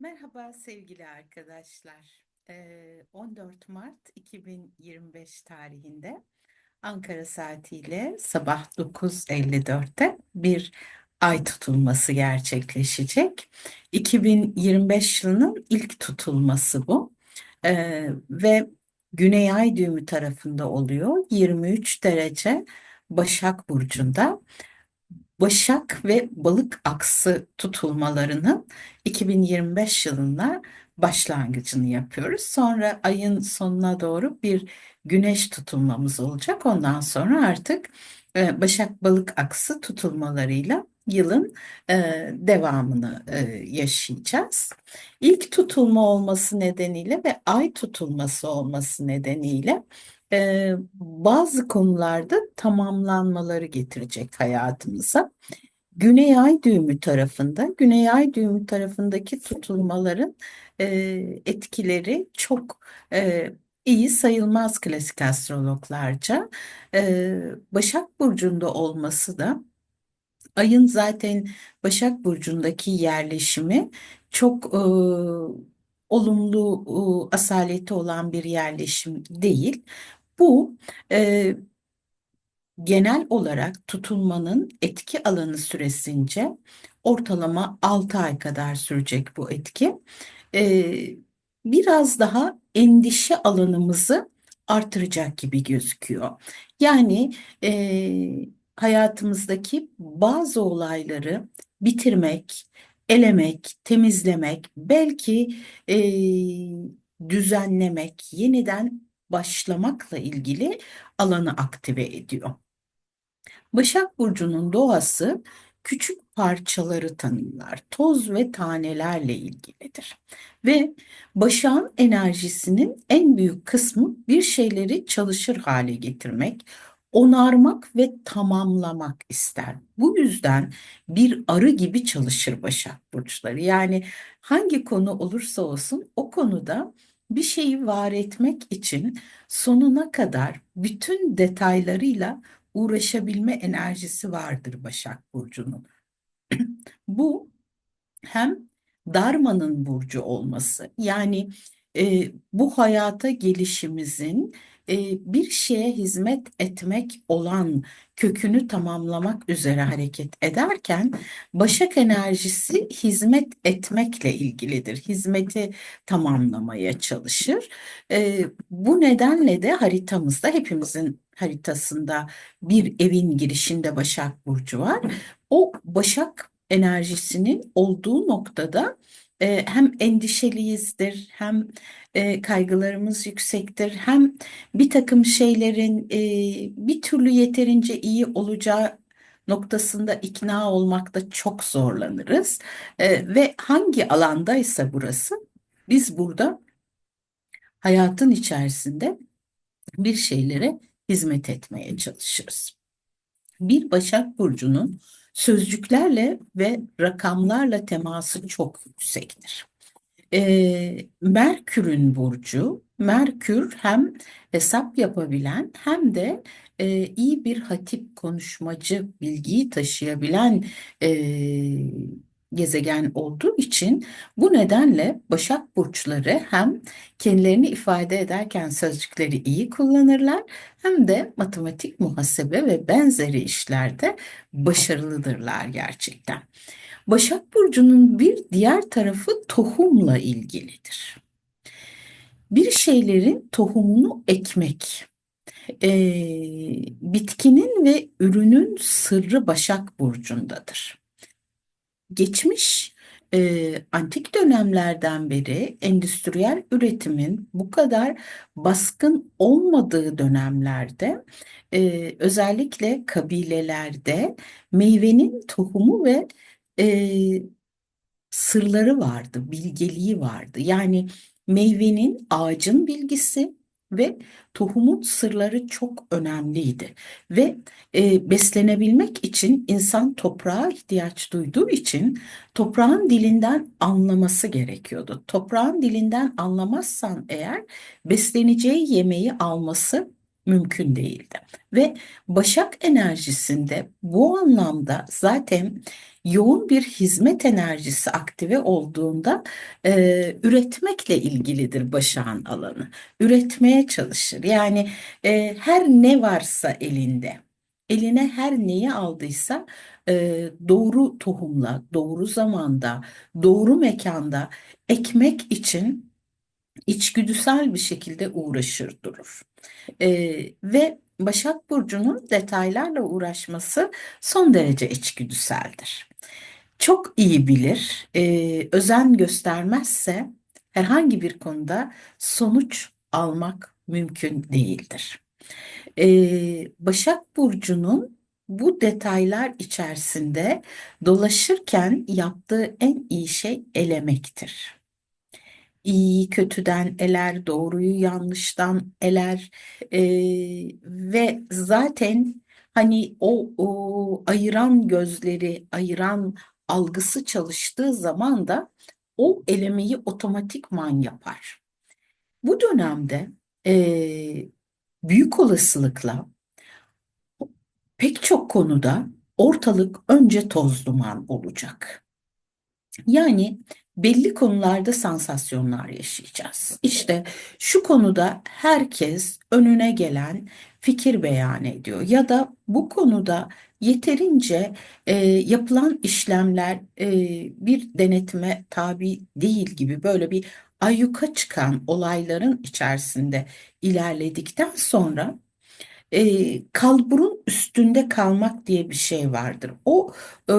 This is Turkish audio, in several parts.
Merhaba sevgili arkadaşlar. Ee, 14 Mart 2025 tarihinde Ankara saatiyle sabah 9.54'te bir ay tutulması gerçekleşecek. 2025 yılının ilk tutulması bu. Ve Güney Ay düğümü tarafında oluyor. 23 derece Başak Burcu'nda. Başak ve Balık aksı tutulmalarının 2025 yılında başlangıcını yapıyoruz. Sonra ayın sonuna doğru bir güneş tutulmamız olacak. Ondan sonra artık e, Başak Balık aksı tutulmalarıyla yılın e, devamını e, yaşayacağız. İlk tutulma olması nedeniyle ve ay tutulması olması nedeniyle e, bazı konularda tamamlanmaları getirecek hayatımıza. Güney Ay düğümü tarafında, Güney Ay düğümü tarafındaki tutulmaların e, etkileri çok e, iyi sayılmaz klasik astrologlarca. E, Başak Burcu'nda olması da ayın zaten Başak Burcu'ndaki yerleşimi çok e, olumlu e, asaleti olan bir yerleşim değil. Bu e, genel olarak tutulmanın etki alanı süresince ortalama 6 ay kadar sürecek bu etki. E, biraz daha endişe alanımızı artıracak gibi gözüküyor. Yani e, hayatımızdaki bazı olayları bitirmek, elemek, temizlemek, belki e, düzenlemek, yeniden başlamakla ilgili alanı aktive ediyor. Başak Burcu'nun doğası küçük parçaları tanımlar, toz ve tanelerle ilgilidir. Ve Başak'ın enerjisinin en büyük kısmı bir şeyleri çalışır hale getirmek, onarmak ve tamamlamak ister. Bu yüzden bir arı gibi çalışır Başak Burçları. Yani hangi konu olursa olsun o konuda bir şeyi var etmek için sonuna kadar bütün detaylarıyla uğraşabilme enerjisi vardır Başak Burcu'nun. Bu hem Darma'nın burcu olması yani e, bu hayata gelişimizin e, bir şeye hizmet etmek olan kökünü tamamlamak üzere hareket ederken Başak enerjisi hizmet etmekle ilgilidir. Hizmeti tamamlamaya çalışır. E, bu nedenle de haritamızda hepimizin haritasında bir evin girişinde Başak Burcu var. O Başak enerjisinin olduğu noktada e, hem endişeliyizdir, hem e, kaygılarımız yüksektir, hem bir takım şeylerin e, bir türlü yeterince iyi olacağı noktasında ikna olmakta çok zorlanırız. E, ve hangi alandaysa burası, biz burada hayatın içerisinde bir şeylere hizmet etmeye çalışırız. Bir Başak Burcu'nun sözcüklerle ve rakamlarla teması çok yüksektir. E, Merkür'ün burcu, Merkür hem hesap yapabilen hem de e, iyi bir hatip konuşmacı, bilgiyi taşıyabilen e, gezegen olduğu için bu nedenle Başak burçları hem kendilerini ifade ederken sözcükleri iyi kullanırlar hem de matematik, muhasebe ve benzeri işlerde başarılıdırlar gerçekten. Başak burcunun bir diğer tarafı tohumla ilgilidir. Bir şeylerin tohumunu ekmek. E, bitkinin ve ürünün sırrı Başak burcundadır geçmiş e, antik dönemlerden beri endüstriyel üretimin bu kadar baskın olmadığı dönemlerde e, özellikle kabilelerde meyvenin tohumu ve e, sırları vardı, bilgeliği vardı. Yani meyvenin ağacın bilgisi, ve tohumun sırları çok önemliydi. Ve e, beslenebilmek için insan toprağa ihtiyaç duyduğu için toprağın dilinden anlaması gerekiyordu. Toprağın dilinden anlamazsan eğer besleneceği yemeği alması mümkün değildi. Ve Başak enerjisinde bu anlamda zaten yoğun bir hizmet enerjisi aktive olduğunda e, üretmekle ilgilidir Başak'ın alanı. Üretmeye çalışır. Yani e, her ne varsa elinde, eline her neyi aldıysa e, doğru tohumla, doğru zamanda, doğru mekanda ekmek için içgüdüsel bir şekilde uğraşır durur. Ee, ve Başak Burcu'nun detaylarla uğraşması son derece içgüdüseldir. Çok iyi bilir, e, özen göstermezse herhangi bir konuda sonuç almak mümkün değildir. Ee, Başak Burcu'nun bu detaylar içerisinde dolaşırken yaptığı en iyi şey elemektir iyiyi kötüden eler, doğruyu yanlıştan eler e, ve zaten hani o, o ayıran gözleri, ayıran algısı çalıştığı zaman da o elemeyi otomatikman yapar. Bu dönemde e, büyük olasılıkla pek çok konuda ortalık önce toz duman olacak. Yani belli konularda sansasyonlar yaşayacağız. İşte şu konuda herkes önüne gelen fikir beyan ediyor ya da bu konuda yeterince e, yapılan işlemler e, bir denetime tabi değil gibi böyle bir ayyuka çıkan olayların içerisinde ilerledikten sonra e, kalburun üstünde kalmak diye bir şey vardır. O e,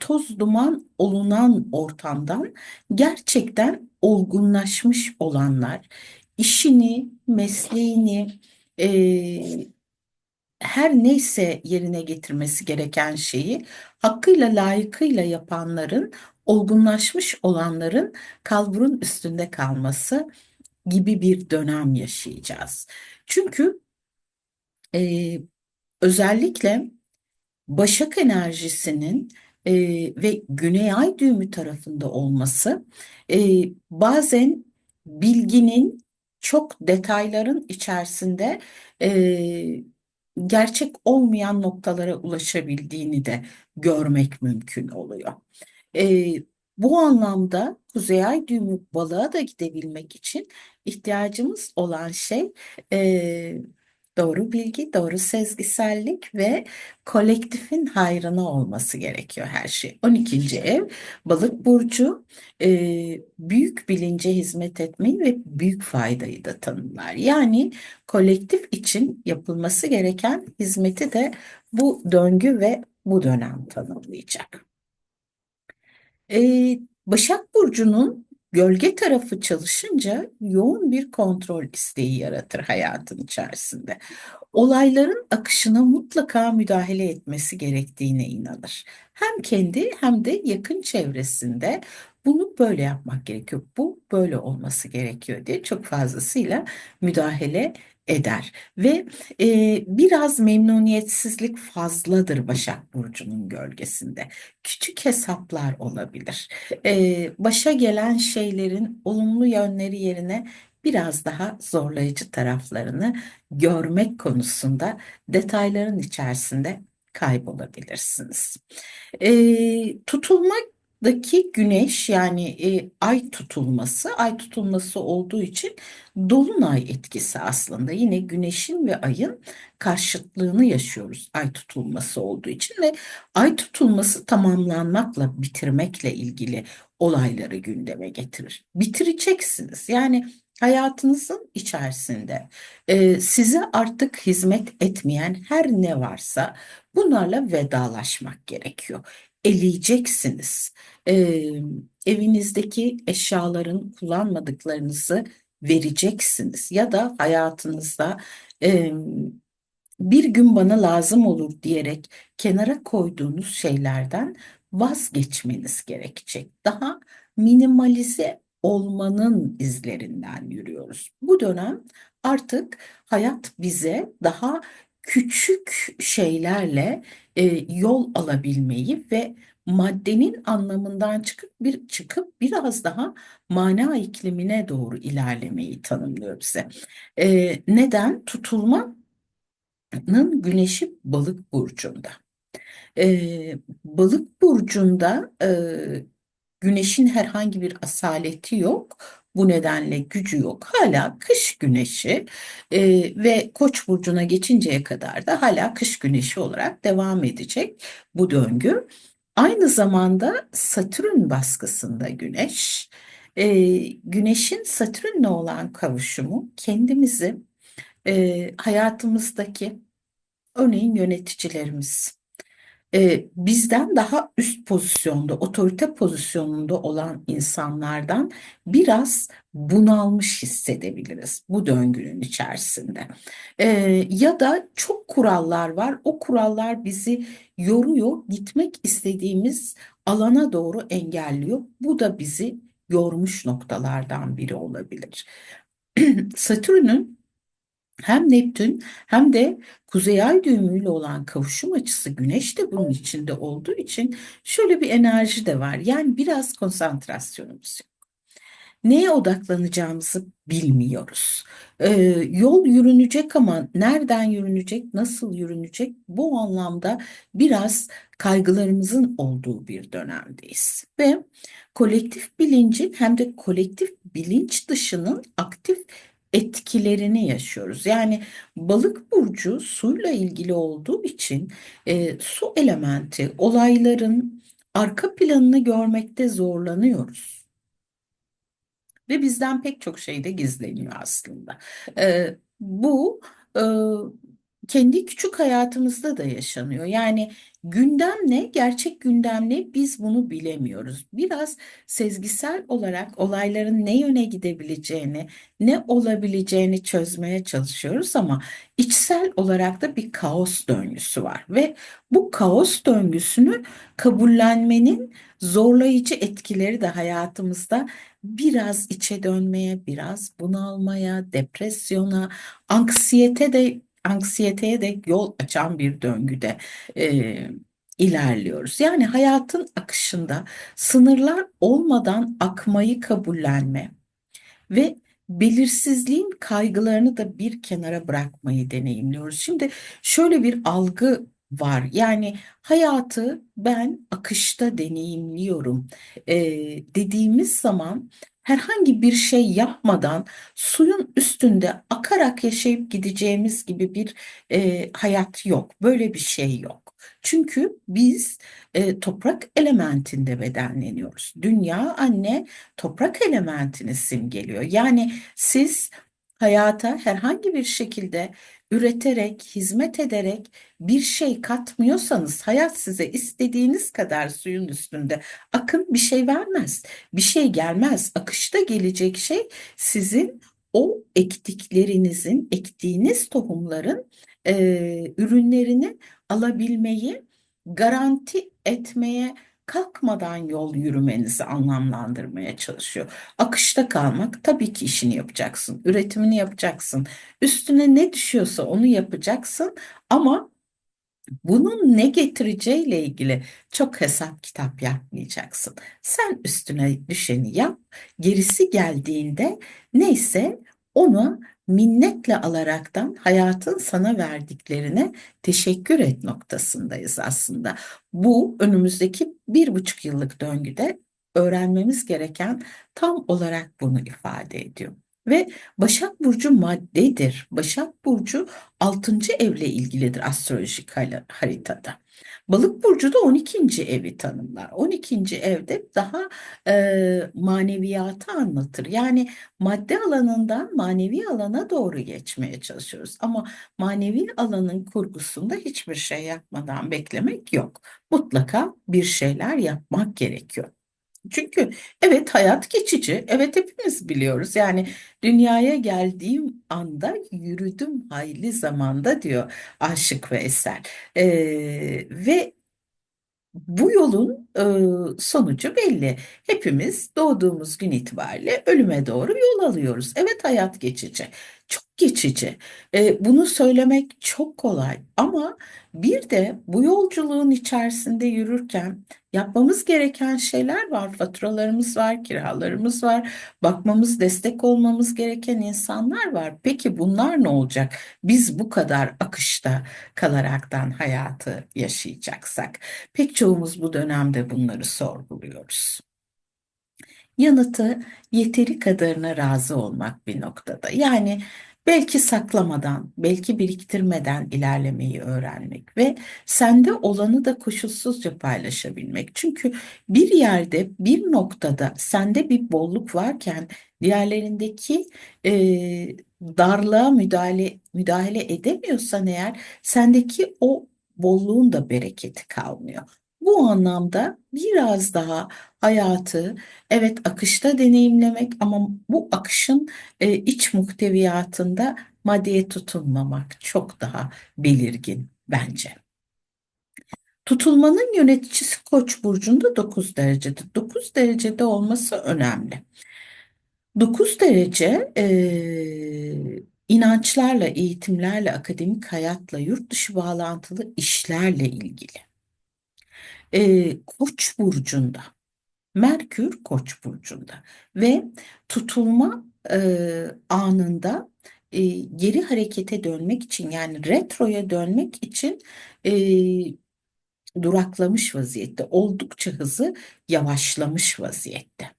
toz duman olunan ortamdan gerçekten olgunlaşmış olanlar işini, mesleğini, e, her neyse yerine getirmesi gereken şeyi hakkıyla layıkıyla yapanların, olgunlaşmış olanların kalburun üstünde kalması gibi bir dönem yaşayacağız. Çünkü e, özellikle Başak enerjisinin e, ve Güney Ay düğümü tarafında olması e, bazen bilginin çok detayların içerisinde e, gerçek olmayan noktalara ulaşabildiğini de görmek mümkün oluyor. E, bu anlamda Kuzey Ay düğümü balığa da gidebilmek için ihtiyacımız olan şey e, Doğru bilgi, doğru sezgisellik ve kolektifin hayrına olması gerekiyor her şey. 12. ev balık burcu e, büyük bilince hizmet etmeyi ve büyük faydayı da tanımlar. Yani kolektif için yapılması gereken hizmeti de bu döngü ve bu dönem tanımlayacak. E, Başak Burcu'nun Gölge tarafı çalışınca yoğun bir kontrol isteği yaratır hayatın içerisinde. Olayların akışına mutlaka müdahale etmesi gerektiğine inanır. Hem kendi hem de yakın çevresinde bunu böyle yapmak gerekiyor. Bu böyle olması gerekiyor diye çok fazlasıyla müdahale eder ve e, biraz memnuniyetsizlik fazladır Başak Burcu'nun gölgesinde. Küçük hesaplar olabilir. E, başa gelen şeylerin olumlu yönleri yerine biraz daha zorlayıcı taraflarını görmek konusunda detayların içerisinde kaybolabilirsiniz. E, tutulmak daki güneş yani e, ay tutulması, ay tutulması olduğu için dolunay etkisi aslında. Yine güneşin ve ayın karşıtlığını yaşıyoruz ay tutulması olduğu için ve ay tutulması tamamlanmakla, bitirmekle ilgili olayları gündeme getirir. Bitireceksiniz. Yani hayatınızın içerisinde e, size artık hizmet etmeyen her ne varsa bunlarla vedalaşmak gerekiyor eleyeceksiniz. Ee, evinizdeki eşyaların kullanmadıklarınızı vereceksiniz ya da hayatınızda e, bir gün bana lazım olur diyerek kenara koyduğunuz şeylerden vazgeçmeniz gerekecek. Daha minimalize olmanın izlerinden yürüyoruz. Bu dönem artık hayat bize daha küçük şeylerle e, yol alabilmeyi ve maddenin anlamından çıkıp bir çıkıp biraz daha mana iklimine doğru ilerlemeyi tanımlıyor bize. E, neden? Tutulmanın güneşi balık burcunda. E, balık burcunda e, güneşin herhangi bir asaleti yok. Bu nedenle gücü yok. Hala kış güneşi e, ve Koç burcuna geçinceye kadar da hala kış güneşi olarak devam edecek bu döngü. Aynı zamanda Satürn baskısında güneş. E, güneşin Satürn'le olan kavuşumu kendimizi e, hayatımızdaki örneğin yöneticilerimiz, e, bizden daha üst pozisyonda, otorite pozisyonunda olan insanlardan biraz bunalmış hissedebiliriz bu döngünün içerisinde. E, ya da çok kurallar var, o kurallar bizi yoruyor, gitmek istediğimiz alana doğru engelliyor. Bu da bizi yormuş noktalardan biri olabilir. Satürn'ün hem Neptün hem de Kuzey Ay düğümüyle olan kavuşum açısı Güneş de bunun içinde olduğu için şöyle bir enerji de var. Yani biraz konsantrasyonumuz yok. Neye odaklanacağımızı bilmiyoruz. Ee, yol yürünecek ama nereden yürünecek, nasıl yürünecek bu anlamda biraz kaygılarımızın olduğu bir dönemdeyiz. Ve kolektif bilincin hem de kolektif bilinç dışının aktif etkilerini yaşıyoruz. Yani balık burcu suyla ilgili olduğu için e, su elementi olayların arka planını görmekte zorlanıyoruz. Ve bizden pek çok şey de gizleniyor aslında. E, bu e, kendi küçük hayatımızda da yaşanıyor. Yani gündem ne, gerçek gündem ne biz bunu bilemiyoruz. Biraz sezgisel olarak olayların ne yöne gidebileceğini, ne olabileceğini çözmeye çalışıyoruz ama içsel olarak da bir kaos döngüsü var ve bu kaos döngüsünü kabullenmenin zorlayıcı etkileri de hayatımızda biraz içe dönmeye, biraz bunalmaya, depresyona, anksiyete de anksiyeteye de yol açan bir döngüde e, ilerliyoruz. Yani hayatın akışında sınırlar olmadan akmayı kabullenme ve belirsizliğin kaygılarını da bir kenara bırakmayı deneyimliyoruz. Şimdi şöyle bir algı var. Yani hayatı ben akışta deneyimliyorum e, dediğimiz zaman herhangi bir şey yapmadan suyun üstünde akarak yaşayıp gideceğimiz gibi bir e, hayat yok. Böyle bir şey yok. Çünkü biz e, toprak elementinde bedenleniyoruz. Dünya anne toprak elementini simgeliyor. Yani siz hayata herhangi bir şekilde üreterek, hizmet ederek bir şey katmıyorsanız hayat size istediğiniz kadar suyun üstünde akın bir şey vermez. Bir şey gelmez. Akışta gelecek şey sizin o ektiklerinizin, ektiğiniz tohumların e, ürünlerini alabilmeyi garanti etmeye kalkmadan yol yürümenizi anlamlandırmaya çalışıyor. Akışta kalmak tabii ki işini yapacaksın, üretimini yapacaksın. Üstüne ne düşüyorsa onu yapacaksın ama bunun ne getireceğiyle ilgili çok hesap kitap yapmayacaksın. Sen üstüne düşeni yap, gerisi geldiğinde neyse onu minnetle alaraktan hayatın sana verdiklerine teşekkür et noktasındayız aslında. Bu önümüzdeki bir buçuk yıllık döngüde öğrenmemiz gereken tam olarak bunu ifade ediyor. Ve Başak Burcu maddedir. Başak Burcu 6. evle ilgilidir astrolojik haritada. Balık burcu da 12. evi tanımlar. 12. evde daha e, maneviyatı anlatır. Yani madde alanından manevi alana doğru geçmeye çalışıyoruz. Ama manevi alanın kurgusunda hiçbir şey yapmadan beklemek yok. Mutlaka bir şeyler yapmak gerekiyor. Çünkü evet hayat geçici. Evet hepimiz biliyoruz. Yani dünyaya geldiğim anda yürüdüm hayli zamanda diyor Aşık ve Eser. Ee, ve bu yolun e, sonucu belli. Hepimiz doğduğumuz gün itibariyle ölüme doğru yol alıyoruz. Evet hayat geçici. Çok geçici. E, bunu söylemek çok kolay ama bir de bu yolculuğun içerisinde yürürken yapmamız gereken şeyler var. Faturalarımız var, kiralarımız var, bakmamız, destek olmamız gereken insanlar var. Peki bunlar ne olacak? Biz bu kadar akışta kalaraktan hayatı yaşayacaksak. Pek çoğumuz bu dönemde bunları sorguluyoruz. Yanıtı yeteri kadarına razı olmak bir noktada. Yani belki saklamadan, belki biriktirmeden ilerlemeyi öğrenmek ve sende olanı da koşulsuzca paylaşabilmek. Çünkü bir yerde, bir noktada sende bir bolluk varken diğerlerindeki e, darlığa müdahale müdahale edemiyorsan eğer sendeki o bolluğun da bereketi kalmıyor. Bu anlamda biraz daha hayatı evet akışta deneyimlemek ama bu akışın e, iç muhteviyatında maddeye tutunmamak çok daha belirgin bence. Tutulmanın yöneticisi Koç burcunda 9 derecede. 9 derecede olması önemli. 9 derece e, inançlarla, eğitimlerle, akademik hayatla, yurt dışı bağlantılı işlerle ilgili. E, Koç burcunda, Merkür Koç burcunda ve tutulma e, anında e, geri harekete dönmek için yani retroya dönmek için e, duraklamış vaziyette, oldukça hızı yavaşlamış vaziyette.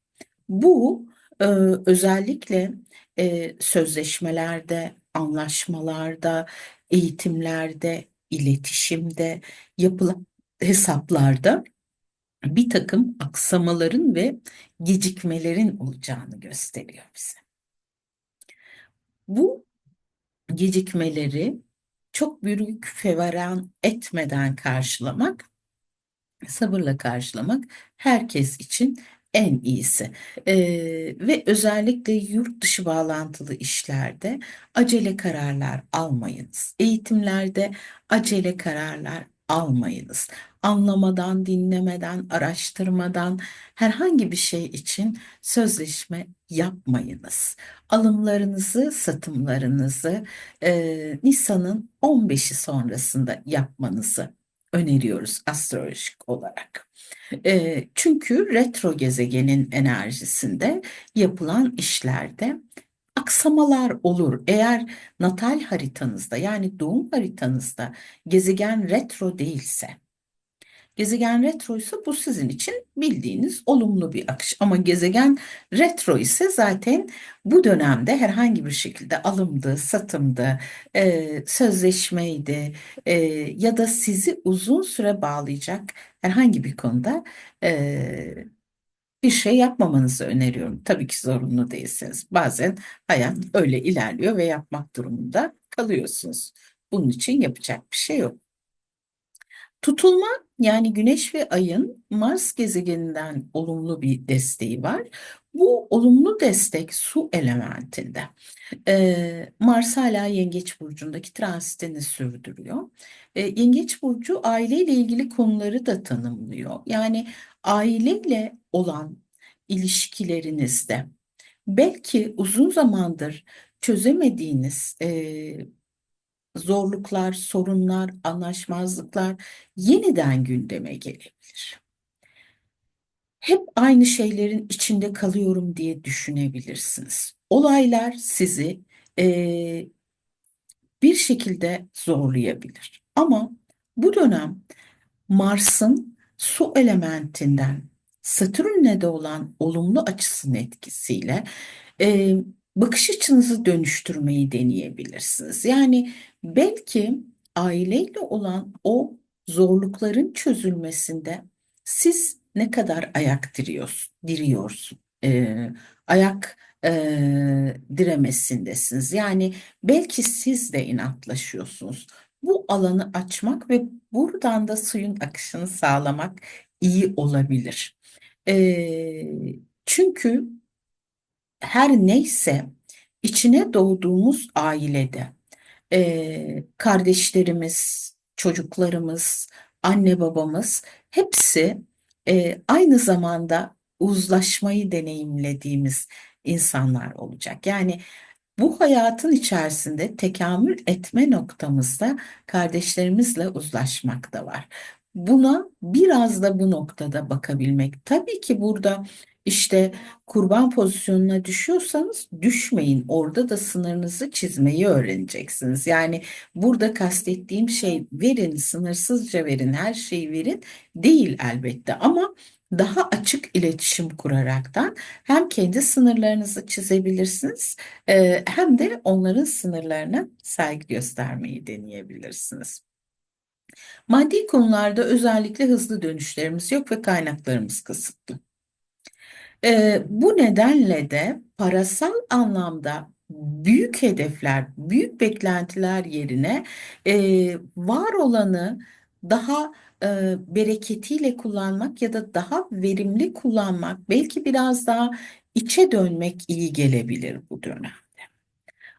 Bu e, özellikle e, sözleşmelerde, anlaşmalarda, eğitimlerde, iletişimde, yapılan hesaplarda bir takım aksamaların ve gecikmelerin olacağını gösteriyor bize. Bu gecikmeleri çok büyük feveran etmeden karşılamak, sabırla karşılamak herkes için en iyisi. Ee, ve özellikle yurt dışı bağlantılı işlerde acele kararlar almayınız. Eğitimlerde acele kararlar almayınız. Anlamadan, dinlemeden, araştırmadan herhangi bir şey için sözleşme yapmayınız. Alımlarınızı, satımlarınızı e, Nisan'ın 15'i sonrasında yapmanızı öneriyoruz astrolojik olarak. E, çünkü retro gezegenin enerjisinde yapılan işlerde aksamalar olur. Eğer natal haritanızda yani doğum haritanızda gezegen retro değilse, gezegen retro ise bu sizin için bildiğiniz olumlu bir akış. Ama gezegen retro ise zaten bu dönemde herhangi bir şekilde alımdı, satımdı, e, sözleşmeydi e, ya da sizi uzun süre bağlayacak herhangi bir konuda e, bir şey yapmamanızı öneriyorum. Tabii ki zorunlu değilsiniz. Bazen hayat öyle ilerliyor ve yapmak durumunda kalıyorsunuz. Bunun için yapacak bir şey yok. Tutulma yani Güneş ve Ay'ın Mars gezegeninden olumlu bir desteği var. Bu olumlu destek su elementinde. Ee, Mars hala Yengeç burcundaki transitini sürdürüyor. Ee, Yengeç burcu aileyle ilgili konuları da tanımlıyor. Yani aileyle olan ilişkilerinizde belki uzun zamandır çözemediğiniz e, zorluklar, sorunlar, anlaşmazlıklar yeniden gündeme gelebilir. Hep aynı şeylerin içinde kalıyorum diye düşünebilirsiniz. Olaylar sizi e, bir şekilde zorlayabilir. Ama bu dönem Mars'ın su elementinden Satürn'le de olan olumlu açısının etkisiyle e, bakış açınızı dönüştürmeyi deneyebilirsiniz. Yani belki aileyle olan o zorlukların çözülmesinde siz ne kadar ayak diriyorsun, e, ayak e, diremesindesiniz. Yani belki siz de inatlaşıyorsunuz. Bu alanı açmak ve buradan da suyun akışını sağlamak iyi olabilir. E, çünkü her neyse içine doğduğumuz ailede e, kardeşlerimiz, çocuklarımız, anne babamız hepsi e, aynı zamanda uzlaşmayı deneyimlediğimiz insanlar olacak. Yani Bu hayatın içerisinde tekamül etme noktamızda kardeşlerimizle uzlaşmak da var. Buna biraz da bu noktada bakabilmek. Tabii ki burada işte kurban pozisyonuna düşüyorsanız düşmeyin. Orada da sınırınızı çizmeyi öğreneceksiniz. Yani burada kastettiğim şey verin, sınırsızca verin, her şeyi verin değil elbette ama daha açık iletişim kuraraktan hem kendi sınırlarınızı çizebilirsiniz e, hem de onların sınırlarına saygı göstermeyi deneyebilirsiniz. Maddi konularda özellikle hızlı dönüşlerimiz yok ve kaynaklarımız kısıtlı. E, bu nedenle de parasal anlamda büyük hedefler, büyük beklentiler yerine e, var olanı daha e, bereketiyle kullanmak ya da daha verimli kullanmak, belki biraz daha içe dönmek iyi gelebilir bu dönemde.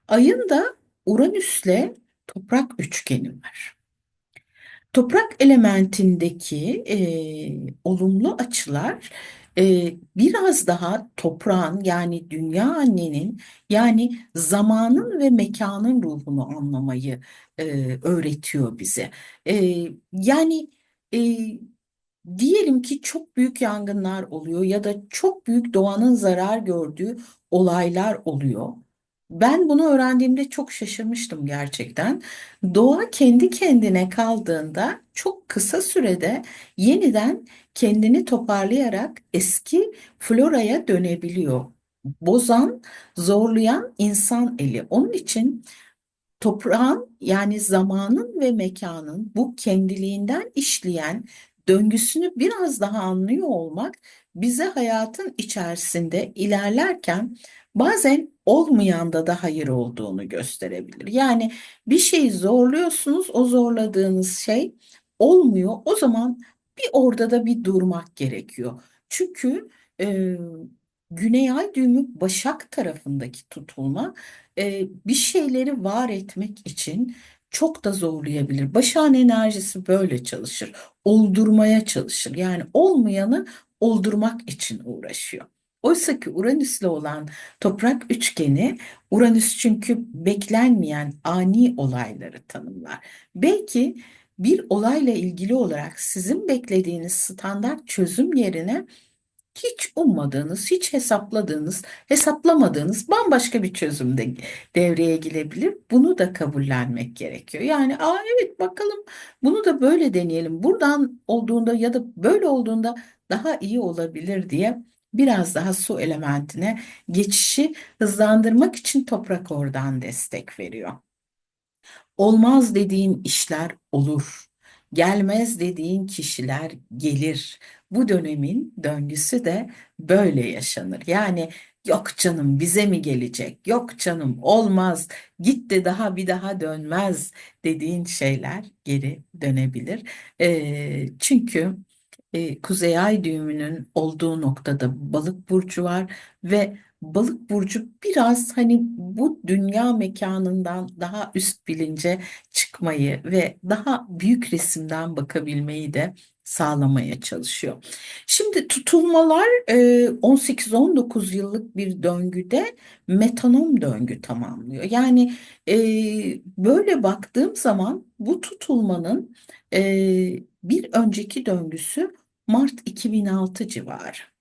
Ayın da Uranüs'le toprak üçgeni var. Toprak elementindeki e, olumlu açılar e, biraz daha toprağın yani dünya annenin yani zamanın ve mekanın ruhunu anlamayı e, öğretiyor bize. E, yani e, diyelim ki çok büyük yangınlar oluyor ya da çok büyük doğanın zarar gördüğü olaylar oluyor. Ben bunu öğrendiğimde çok şaşırmıştım gerçekten. Doğa kendi kendine kaldığında çok kısa sürede yeniden kendini toparlayarak eski floraya dönebiliyor. Bozan, zorlayan insan eli. Onun için toprağın yani zamanın ve mekanın bu kendiliğinden işleyen döngüsünü biraz daha anlıyor olmak bize hayatın içerisinde ilerlerken bazen olmayan da da hayır olduğunu gösterebilir. Yani bir şeyi zorluyorsunuz, o zorladığınız şey olmuyor. O zaman bir orada da bir durmak gerekiyor. Çünkü e, Güney Ay düğümü Başak tarafındaki tutulma e, bir şeyleri var etmek için çok da zorlayabilir. Başak'ın enerjisi böyle çalışır. Oldurmaya çalışır. Yani olmayanı oldurmak için uğraşıyor. Oysa ki Uranüs'le olan toprak üçgeni, Uranüs çünkü beklenmeyen ani olayları tanımlar. Belki bir olayla ilgili olarak sizin beklediğiniz standart çözüm yerine hiç ummadığınız, hiç hesapladığınız, hesaplamadığınız bambaşka bir çözüm de devreye girebilir. Bunu da kabullenmek gerekiyor. Yani aa evet bakalım bunu da böyle deneyelim. Buradan olduğunda ya da böyle olduğunda daha iyi olabilir diye biraz daha su elementine geçişi hızlandırmak için toprak oradan destek veriyor. Olmaz dediğin işler olur. Gelmez dediğin kişiler gelir. Bu dönemin döngüsü de böyle yaşanır. Yani yok canım bize mi gelecek? Yok canım olmaz. Gitti daha bir daha dönmez dediğin şeyler geri dönebilir. E, çünkü e, Kuzey Ay düğümünün olduğu noktada Balık burcu var ve Balık burcu biraz hani bu dünya mekanından daha üst bilince çıkmayı ve daha büyük resimden bakabilmeyi de sağlamaya çalışıyor. Şimdi tutulmalar 18-19 yıllık bir döngüde metanom döngü tamamlıyor. Yani böyle baktığım zaman bu tutulmanın bir önceki döngüsü Mart 2006 civarı.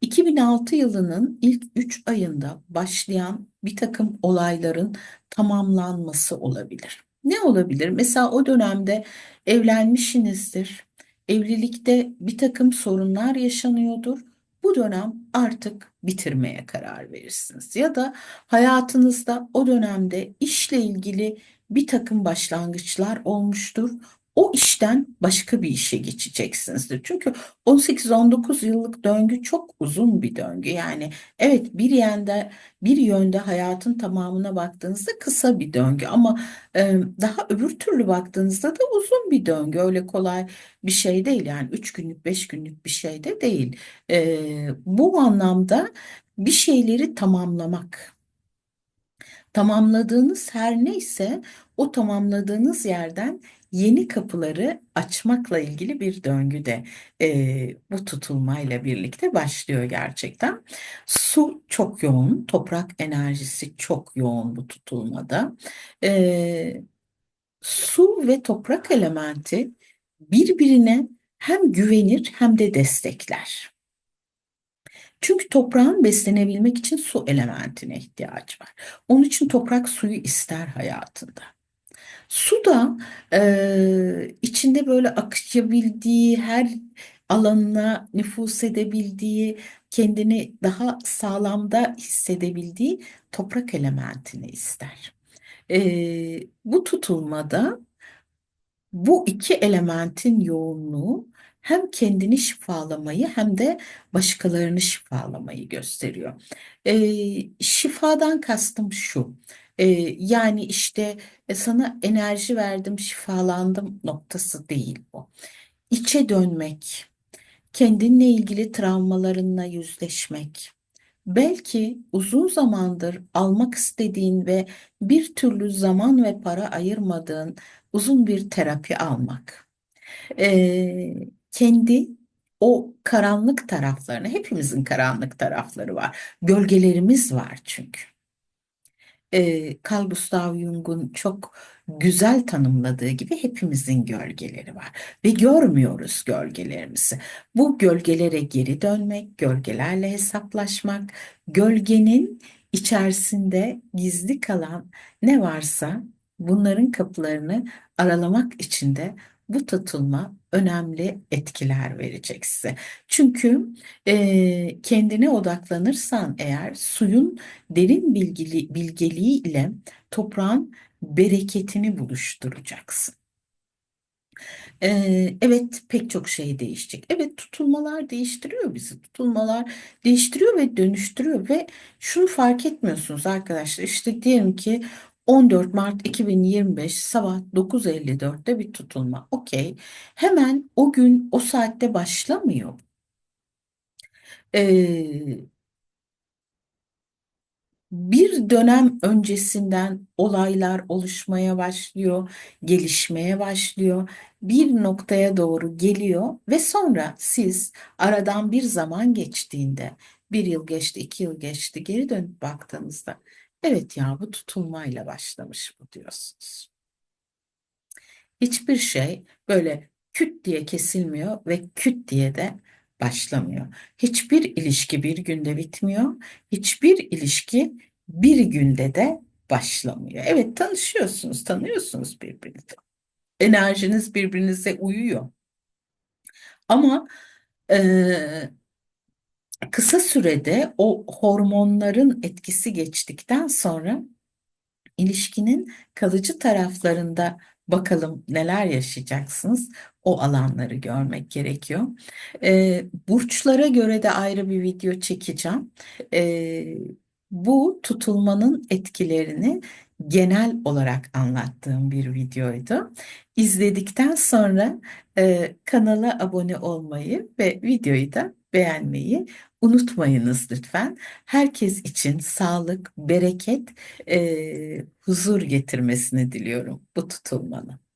2006 yılının ilk 3 ayında başlayan bir takım olayların tamamlanması olabilir. Ne olabilir? Mesela o dönemde evlenmişsinizdir. Evlilikte bir takım sorunlar yaşanıyordur. Bu dönem artık bitirmeye karar verirsiniz. Ya da hayatınızda o dönemde işle ilgili bir takım başlangıçlar olmuştur o işten başka bir işe geçeceksinizdir. Çünkü 18-19 yıllık döngü çok uzun bir döngü. Yani evet bir yönde bir yönde hayatın tamamına baktığınızda kısa bir döngü ama e, daha öbür türlü baktığınızda da uzun bir döngü. Öyle kolay bir şey değil yani 3 günlük 5 günlük bir şey de değil. E, bu anlamda bir şeyleri tamamlamak tamamladığınız her neyse o tamamladığınız yerden yeni kapıları açmakla ilgili bir döngü de e, bu tutulmayla birlikte başlıyor gerçekten. Su çok yoğun, toprak enerjisi çok yoğun bu tutulmada. E, su ve toprak elementi birbirine hem güvenir hem de destekler. Çünkü toprağın beslenebilmek için su elementine ihtiyacı var. Onun için toprak suyu ister hayatında. Su da e, içinde böyle akışabildiği, her alanına nüfuz edebildiği, kendini daha sağlamda hissedebildiği toprak elementini ister. E, bu tutulmada bu iki elementin yoğunluğu hem kendini şifalamayı hem de başkalarını şifalamayı gösteriyor. Ee, şifadan kastım şu. Ee, yani işte e, sana enerji verdim, şifalandım noktası değil bu. İçe dönmek, kendinle ilgili travmalarınla yüzleşmek. Belki uzun zamandır almak istediğin ve bir türlü zaman ve para ayırmadığın uzun bir terapi almak. Ee, kendi o karanlık taraflarını, hepimizin karanlık tarafları var. Gölgelerimiz var çünkü e, Carl Gustav Jung'un çok güzel tanımladığı gibi hepimizin gölgeleri var ve görmüyoruz gölgelerimizi. Bu gölgelere geri dönmek, gölgelerle hesaplaşmak, gölgenin içerisinde gizli kalan ne varsa bunların kapılarını aralamak için de bu tutulma önemli etkiler verecek size. Çünkü e, kendine odaklanırsan eğer suyun derin bilgili, bilgeliği ile toprağın bereketini buluşturacaksın. Ee, evet pek çok şey değişecek. Evet tutulmalar değiştiriyor bizi. Tutulmalar değiştiriyor ve dönüştürüyor ve şunu fark etmiyorsunuz arkadaşlar. İşte diyelim ki 14 Mart 2025 sabah 9.54'te bir tutulma. Okey. Hemen o gün o saatte başlamıyor. Ee, bir dönem öncesinden olaylar oluşmaya başlıyor, gelişmeye başlıyor, bir noktaya doğru geliyor ve sonra siz aradan bir zaman geçtiğinde, bir yıl geçti, iki yıl geçti, geri dönüp baktığınızda, evet ya bu tutulmayla başlamış bu diyorsunuz. Hiçbir şey böyle küt diye kesilmiyor ve küt diye de başlamıyor. Hiçbir ilişki bir günde bitmiyor. Hiçbir ilişki bir günde de başlamıyor. Evet tanışıyorsunuz, tanıyorsunuz birbirinizi. Enerjiniz birbirinize uyuyor. Ama e, kısa sürede o hormonların etkisi geçtikten sonra ilişkinin kalıcı taraflarında bakalım neler yaşayacaksınız. O alanları görmek gerekiyor. E, burçlara göre de ayrı bir video çekeceğim. E, bu tutulmanın etkilerini genel olarak anlattığım bir videoydu. İzledikten sonra e, kanala abone olmayı ve videoyu da beğenmeyi unutmayınız lütfen. Herkes için sağlık, bereket, e, huzur getirmesini diliyorum bu tutulmanın.